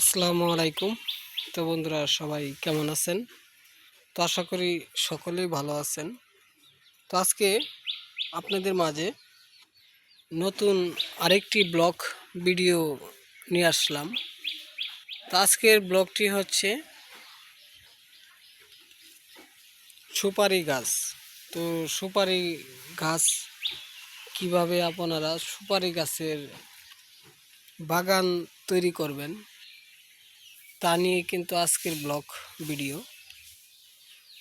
আসসালামু আলাইকুম। তো বন্ধুরা, সবাই কেমন আছেন? তো আশা করি সকলেই ভালো আছেন। তো আজকে আপনাদের মাঝে নতুন আরেকটি ব্লগ ভিডিও নিয়ে আসলাম। তো আজকের ব্লগটি হচ্ছে সুপারি গাছ। তো সুপারি গাছ কীভাবে আপনারা সুপারি গাছের বাগান তৈরি করবেন? তা নিয়ে কিন্তু আজকের ব্লগ ভিডিও।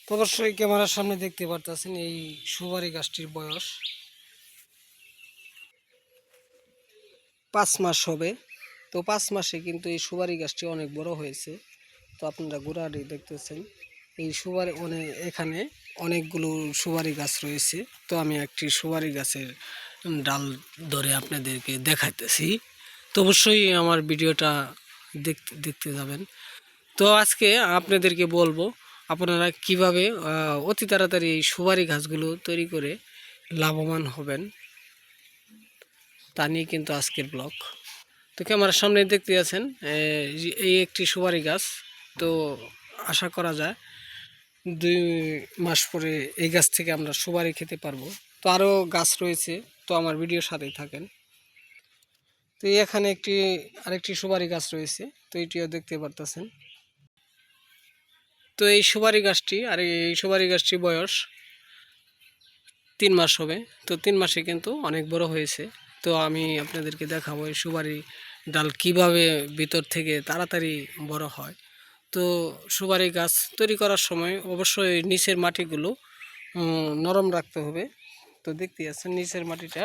তো অবশ্যই ক্যামেরার সামনে দেখতে পারতেছেন এই সুপারি গাছটির বয়স। পাঁচ মাস হবে। তো পাঁচ মাসে কিন্তু এই সুপারি গাছটি অনেক বড় হয়েছে। তো আপনারা গোড়াটি দেখতেছেন। এই সুবারি অনেক এখানে অনেকগুলো সুপারি গাছ রয়েছে। তো আমি একটি সুপারি গাছের ডাল ধরে আপনাদেরকে দেখাইতেছি। তো অবশ্যই আমার ভিডিওটা দেখতে দেখতে যাবেন। তো আজকে আপনাদেরকে বলব, আপনারা কীভাবে অতি তাড়াতাড়ি এই সুপারি গাছগুলো তৈরি করে লাভবান হবেন। তা নিয়ে কিন্তু আজকের ব্লগ। তো ক্যামেরার সামনে দেখতে আছেন এই একটি সুপারি গাছ। তো আশা করা যায় দুই মাস পরে এই গাছ থেকে আমরা সুপারি খেতে পারব। তো আরও গাছ রয়েছে, তো আমার ভিডিওর সাথেই থাকেন। তো এখানে একটি, আরেকটি সুপারি গাছ রয়েছে, তো এটিও দেখতে পারতেছেন। তো এই সুপারি গাছটি, আর এই সুপারি গাছটি বয়স তিন মাস হবে, তো তিন মাসে কিন্তু অনেক বড় হয়েছে। তো আমি আপনাদেরকে দেখাবো এই সুপারি ডাল কীভাবে ভিতর থেকে তাড়াতাড়ি বড় হয়। তো সুপারি গাছ তৈরি করার সময় অবশ্যই নিচের মাটিগুলো নরম রাখতে হবে। তো দেখতে আছেন নিচের মাটিটা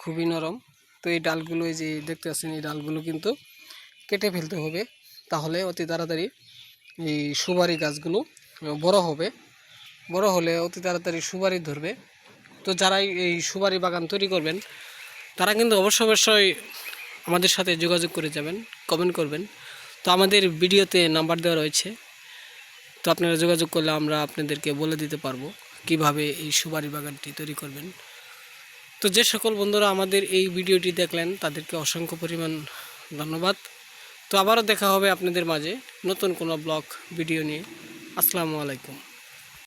খুবই নরম। তো এই ডালগুলো এই যে দেখতে পাচ্ছেন, এই ডালগুলো কিন্তু কেটে ফেলতে হবে। তাহলে অতি তাড়াতাড়ি এই সুপারি গাছগুলো বড় হবে। বড় হলে অতি তাড়াতাড়ি সুপারি ধরবে। তো যারাই এই সুপারি বাগান তৈরি করবেন, তারা কিন্তু অবশ্য অবশ্যই আমাদের সাথে যোগাযোগ করে যাবেন কমেন্ট করবেন। তো আমাদের ভিডিওতে নাম্বার দেওয়া রয়েছে। তো আপনারা যোগাযোগ করলে আমরা আপনাদেরকে বলে দিতে পারব কীভাবে এই সুপারি বাগানটি তৈরি করবেন। তো যে সকল বন্ধুরা আমাদের এই ভিডিওটি দেখলেন, তাদেরকে অসংখ্য পরিমাণ ধন্যবাদ। তো আবারও দেখা হবে আপনাদের মাঝে নতুন কোনো ব্লগ, ভিডিও নিয়ে। আসসালামু আলাইকুম।